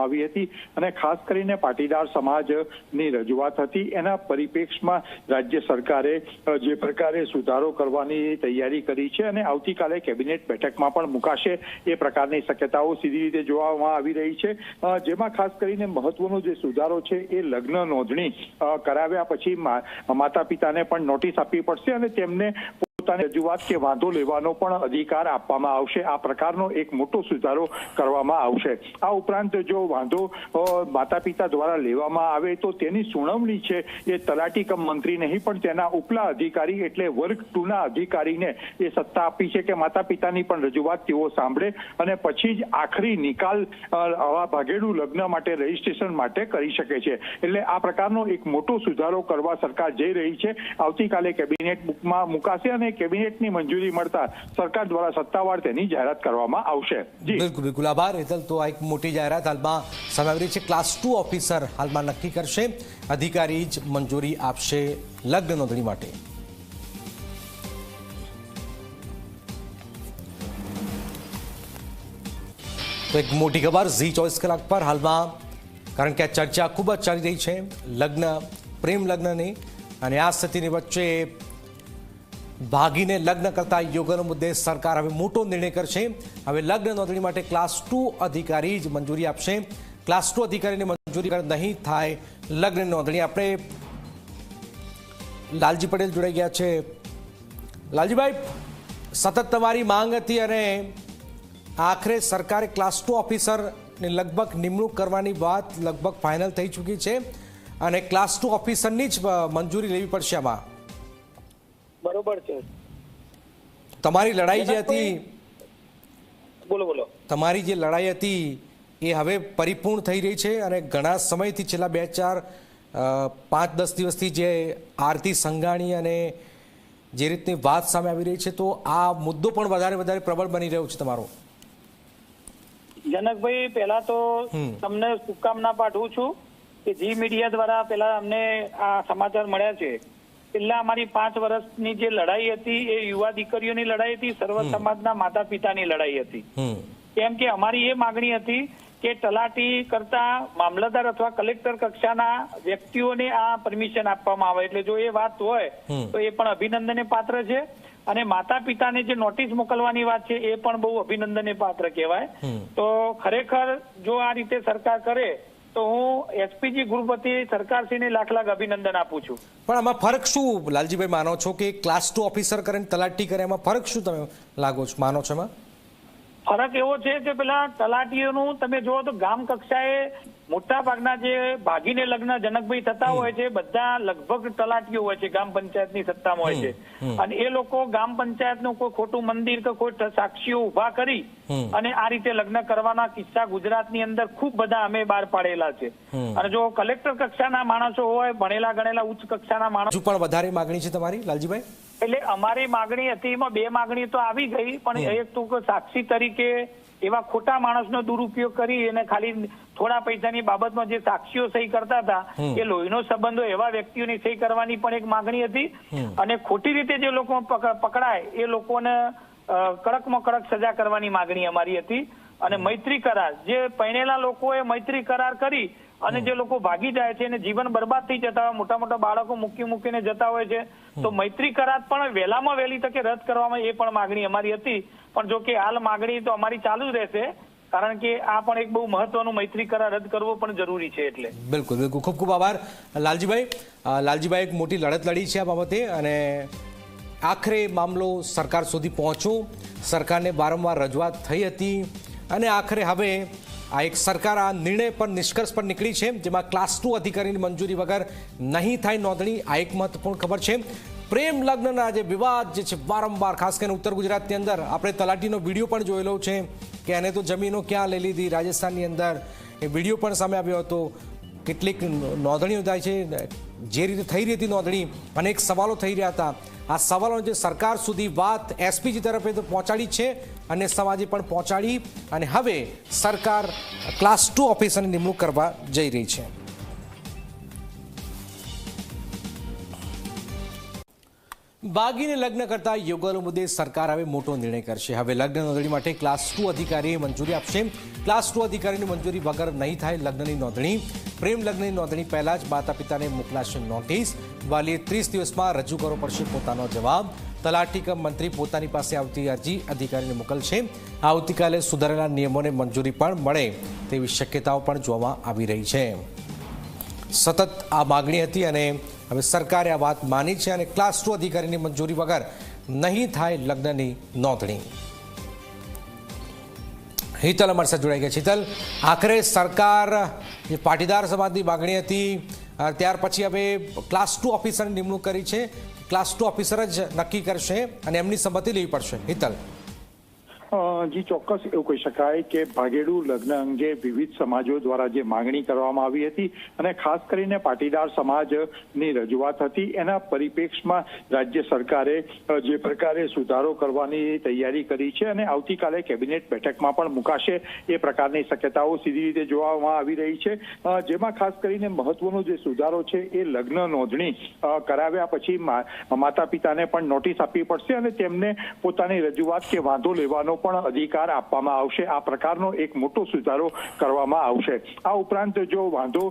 કરવામાં આવી હતી અને ખાસ કરીને પાટીદાર સમાજની રજૂઆત હતી. એના પરિપ્રેક્ષમાં રાજ્ય સરકારે જે પ્રકારે સુધારો કરવાની તૈયારી કરી છે અને આવતીકાલે કેબિનેટ બેઠકમાં પણ મુકાશે એ પ્રકારની શક્યતાઓ સીધી રીતે જોવામાં આવી રહી છે. જેમાં ખાસ કરીને મહત્વનો જે સુધારો છે એ લગ્ન નોંધણી કરાવ્યા પછી માતા પિતાને પણ નોટિસ આપવી પડશે અને તેમને પોતાની રજૂઆત કે વાંધો લેવાનો પણ અધિકાર આપવામાં આવશે. આ પ્રકારનો એક મોટો સુધારો કરવામાં આવશે. આ ઉપરાંત જો વાંધો માતા પિતા દ્વારા લેવામાં આવે તો તેની સુનાવણી છે એ તલાટી કમ મંત્રી નહીં, પણ તેના ઉપલા અધિકારી એટલે વર્ગ ટુ ના અધિકારીને એ સત્તા આપી છે કે માતા પિતાની પણ રજૂઆત તેઓ સાંભળે અને પછી જ આખરી નિકાલ આવા ભાગેડું લગ્ન માટે રજીસ્ટ્રેશન માટે કરી શકે છે. એટલે આ પ્રકારનો એક મોટો સુધારો કરવા સરકાર જઈ રહી છે. આવતીકાલે કેબિનેટ બુકમાં મુકાશે અને કેબિનેટની મંજૂરી મળતા સરકાર દ્વારા સત્તાવાર તેની જાહેરાત કરવામાં આવશે. બિલકુલ બિલકુલ. આભાર. હેતલ તો આ એક મોટી જાહેરાત હાલમાં સમાવી છે. ક્લાસ ટુ ઓફિસર હાલમાં નક્કી કરશે. અધિકારી જ મંજૂરી આપશે લગ્ન નોંધણી માટે. તો એક મોટી ખબર, ઝી ચોવીસ કલાક પર હાલમાં, કારણ કે આ ચર્ચા ખૂબ જ ચાલી રહી છે, લગ્ન, પ્રેમ લગ્નની. અને આ સ્થિતિની વચ્ચે ભાગીને લગ્ન કરતા યુગલનો મુદ્દે સરકાર હવે મોટો નિર્ણય કરશે. હવે લગ્ન નોંધણી માટે ક્લાસ ટુ અધિકારી જ મંજૂરી આપશે. ક્લાસ ટુ અધિકારીને મંજૂરી નહીં થાય લગ્ન નોંધણી. આપણે લાલજી પટેલ જોડાઈ ગયા છે. લાલજીભાઈ, સતત તમારી માંગ હતી અને આખરે સરકારે ક્લાસ ટુ ઓફિસરની લગભગ નિમણૂક કરવાની વાત લગભગ ફાઇનલ થઈ ચૂકી છે. અને ક્લાસ ટુ ઓફિસરની જ મંજૂરી લેવી પડશે આમાં. બરોબર છે. તમારી લડાઈ જે હતી બોલો બોલો. તમારી જે લડાઈ હતી એ હવે પરિપૂર્ણ થઈ રહી છે અને ઘણા સમયથી છેલ્લા બે ચાર પાંચ દસ દિવસથી જે આરતી સંઘાણી અને જે રીતની વાત સામે આવી રહી છે તો આ મુદ્દો પણ વધારે વધારે પ્રબળ બની રહ્યો છે તમારો. જનકભાઈ પહેલા તો તમને શુભકામના પાઠવું છું કે જી મીડિયા દ્વારા પહેલા અમને આ સમાચાર મળ્યા છે. છેલ્લા અમારી પાંચ વર્ષની જે લડાઈ હતી એ યુવા દીકરીઓની લડાઈ હતી સર્વ સમાજના માતા પિતાની લડાઈ હતી. કેમ કે અમારી એ માગણી હતી કે તલાટી કરતા મામલતદાર અથવા કલેક્ટર કક્ષાના વ્યક્તિઓને આ પરમિશન આપવામાં આવે. એટલે જો એ વાત હોય તો એ પણ અભિનંદનને પાત્ર છે. અને માતા પિતાને જે નોટિસ મોકલવાની વાત છે એ પણ બહુ અભિનંદનને પાત્ર કહેવાય. તો ખરેખર જો આ રીતે સરકાર કરે તો હું એસપીજી ગ્રુપ વતી સરકારશ્રીને લાખ લાખ અભિનંદન આપું છું. પણ આમાં ફરક શું, લાલજીભાઈ, માનો છો કે ક્લાસ ટુ ઓફિસર કરે તલાટી કરે એમાં ફરક શું તમે લાગો છો, માનો છો એમાં? ફરક એવો છે કે પેલા તલાટીઓનું તમે જુઓ તો ગામ કક્ષાએ મોટા ભાગના જે ભાગીને લગ્ન જનકભાઈ થતા હોય છે બધા લગભગ તલાટીઓ હોય છે ગામ પંચાયતની સત્તામાં હોય છે. અને એ લોકો ગામ પંચાયતનું કોઈ ખોટું મંદિર કે કોઈ સાક્ષીઓ ઊભા કરી અને આ રીતે લગ્ન કરવાના કિસ્સા ગુજરાતની અંદર ખૂબ બધા અમે બહાર પાડેલા છે. અને જો કલેક્ટર કક્ષાના માણસો હોય ભણેલા ગણેલા ઉચ્ચ કક્ષાના માણસો પણ વધારે માગણી છે તમારી લાલજીભાઈ? એટલે અમારી માગણી હતી એમાં બે માગણી તો આવી ગઈ પણ એક તો સાક્ષી તરીકે એવા ખોટા માણસનો દુરુપયોગ કરી અને ખાલી થોડા પૈસાની બાબતમાં જે સાક્ષીઓ સહી કરતા હતા એ લોહીનો સંબંધો એવા વ્યક્તિઓની સહી કરવાની પણ એક માગણી હતી. અને ખોટી રીતે જે લોકો પકડાય એ લોકોને કડકમાં કડક સજા કરવાની માગણી અમારી હતી. અને મૈત્રી કરાર જે પૈણેલા લોકોએ મૈત્રી કરાર કરી અને જે લોકો ભાગી જાય છે અને જીવન બરબાદ થઈ જતા હોય મોટા મોટા બાળકો મૂકી મૂકીને જતા હોય છે તો મૈત્રી કરાર પણ વહેલામાં વહેલી તકે રદ કરવામાં એ પણ માગણી અમારી હતી. પણ જો કે હાલ માગણી તો અમારી ચાલુ જ રહેશે કારણ કે આ પણ એક બહુ મહત્વનું મૈત્રી કરાર રદ કરવો પણ જરૂરી છે એટલે. બિલકુલ બિલકુલ. ખૂબ ખૂબ આભાર. લાલજીભાઈ લાલજીભાઈ એક મોટી લડત લડી છે આ બાબતે અને આખરે મામલો સરકાર સુધી પહોંચ્યો. સરકારને વારંવાર રજૂઆત થઈ હતી અને આખરે હવે આ એક સરકાર આ નિર્ણય પર નિષ્કર્ષ પર નીકળી છે, જેમાં ક્લાસ ટુ અધિકારીની મંજૂરી વગર નહીં થાય નોંધણી, આ એક મહત્વપૂર્ણ ખબર છે. પ્રેમ લગ્નના જે વિવાદ જે છે વારંવાર, ખાસ કરીને ઉત્તર ગુજરાતની અંદર. આપણે તલાટીનો વીડિયો પણ જોયેલો છે કે એને તો જમીનો ક્યાં લઈ લીધી, રાજસ્થાનની અંદર. એ વીડિયો પણ સામે આવ્યો હતો. કેટલીક નોંધણીઓ થાય છે જે રીતે થઈ રહી હતી નોંધણી અનેક સવાલો થઈ રહ્યા હતા. આ સવાલોની જે સરકાર સુધી વાત એસપીજી તરફે તો પહોંચાડી છે અને સમાજે પણ પહોંચાડી અને હવે સરકાર ક્લાસ ટુ ઓફિસરની નિમણૂક કરવા જઈ રહી છે. બાગીને લગ્ન કરતા યુગલો મુદ્દે સરકાર હવે મોટો નિર્ણય કરશે. હવે લગ્ન નોંધણી માટે ક્લાસ ટુ અધિકારીએ મંજૂરી આપશે. ક્લાસ ટુ અધિકારીની મંજૂરી વગર નહીં થાય લગ્નની નોંધણી. પ્રેમ લગ્નની નોંધણી પહેલા જ માતા પિતાને મોકલાશે નોટિસ વાલીએ ત્રીસ દિવસમાં રજૂ કરવો પડશે પોતાનો જવાબ. તલાટી કમ મંત્રી પોતાની પાસે આવતી અરજી અધિકારીને મોકલશે. આવતીકાલે સુધારેલા નિયમોને મંજૂરી પણ મળે તેવી શક્યતાઓ પણ જોવામાં આવી રહી છે. સતત આ માગણી હતી અને હવે સરકારે આ વાત માની છે અને ક્લાસ ટુ અધિકારીની મંજૂરી વગર નહીં થાય લગ્નની નોંધણી. હિતલ અમારી સાથે જોડાઈ ગયા. શીતલ, આખરે સરકાર, જે પાટીદાર સમાજની માગણી હતી ત્યાર પછી હવે ક્લાસ ટુ ઓફિસરની નિમણૂક કરી છે. ક્લાસ ટુ ઓફિસર જ નક્કી કરશે અને એમની સંમતિ લેવી પડશે. હિતલ જી, ચોક્કસ એવું કહી શકાય કે ભાગેડુ લગ્ન અંગે વિવિધ સમાજો દ્વારા જે માંગણી કરવામાં આવી હતી અને ખાસ કરીને પાટીદાર સમાજની રજૂઆત હતી, એના પરિપ્રેક્ષમાં રાજ્ય સરકારે જે પ્રકારે સુધારો કરવાની તૈયારી કરી છે અને આવતીકાલે કેબિનેટ બેઠકમાં પણ મુકાશે એ પ્રકારની શક્યતાઓ સીધી રીતે જોવામાં આવી રહી છે. જેમાં ખાસ કરીને મહત્વનો જે સુધારો છે એ લગ્ન નોંધણી કરાવ્યા પછી માતા પિતાને પણ નોટિસ આપવી પડશે અને તેમને પોતાની રજૂઆત કે વાંધો લેવાનો પણ અધિકાર આપવામાં આવશે. આ પ્રકારનો એક મોટો સુધારો કરવામાં આવશે. આ ઉપરાંત જો વાંધો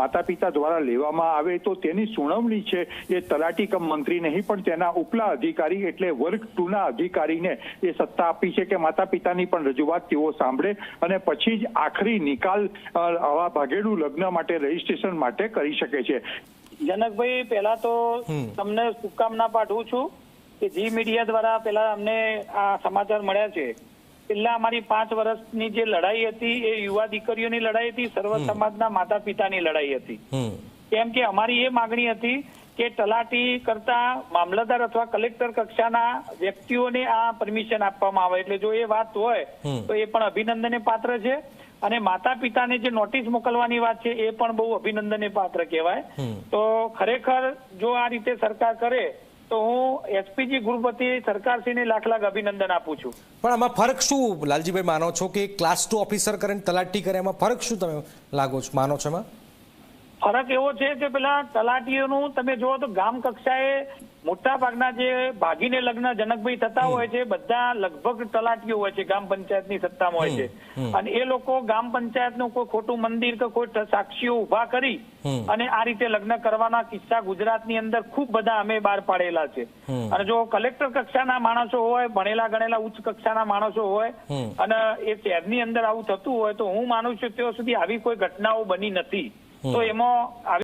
માતા પિતા દ્વારા લેવામાં આવે તો તેની સુનાવણી છે એ તલાટી કમ મંત્રી નહીં પણ તેના ઉપલા અધિકારી એટલે વર્ગ ટુ ના અધિકારીને એ સત્તા આપી છે કે માતા પિતાની પણ રજૂઆત તેઓ સાંભળે અને પછી જ આખરી નિકાલ આવા ભાગેડું લગ્ન માટે રજીસ્ટ્રેશન માટે કરી શકે છે. જનકભાઈ પહેલા તો તમને શુભકામના પાઠવું છું. કે જી મીડિયા દ્વારા પેલા અમને આ સમાચાર મળ્યા છે છેલ્લા અમારી પાંચ વર્ષની જે લડાઈ હતી એ યુવા દીકરીઓની લડાઈ હતી સર્વ સમાજના માતા પિતાની લડાઈ હતી. કેમ કે અમારી એ માગણી હતી કે તલાટી કરતા મામલતદાર અથવા કલેક્ટર કક્ષાના વ્યક્તિઓને આ પરમિશન આપવામાં આવે. એટલે જો એ વાત હોય તો એ પણ અભિનંદનને પાત્ર છે. અને માતા પિતાને જે નોટિસ મોકલવાની વાત છે એ પણ બહુ અભિનંદનને પાત્ર કહેવાય. તો ખરેખર જો આ રીતે સરકાર કરે તો હું એસપીજી ગ્રુપ વતી સરકારશ્રીને લાખ લાખ અભિનંદન આપું છું. પણ આમાં ફરક શું, લાલજીભાઈ, માનો છો કે ક્લાસ ટુ ઓફિસર કરે તલાટી કરે એમાં ફરક શું તમે લાગો છો, માનો છો એમાં? ફરક એવો છે કે પેલા તલાટીઓનું તમે જુઓ તો ગામ કક્ષાએ મોટા ભાગના જે ભાગીને લગ્ન જનકભાઈ થતા હોય છે બધા લગભગ તલાટીઓ હોય છે ગામ પંચાયતની સત્તામાં હોય છે. અને એ લોકો ગામ પંચાયતનું કોઈ ખોટું મંદિર કે કોઈ સાક્ષીઓ ઊભા કરી અને આ રીતે લગ્ન કરવાના કિસ્સા ગુજરાતની અંદર ખૂબ બધા અમે બહાર પાડેલા છે. અને જો કલેક્ટર કક્ષાના માણસો હોય ભણેલા ગણેલા ઉચ્ચ કક્ષાના માણસો હોય અને એ શહેરની અંદર આવું થતું હોય તો હું માનું છું ત્યાં સુધી આવી કોઈ ઘટનાઓ બની નથી. તો એમાં આવી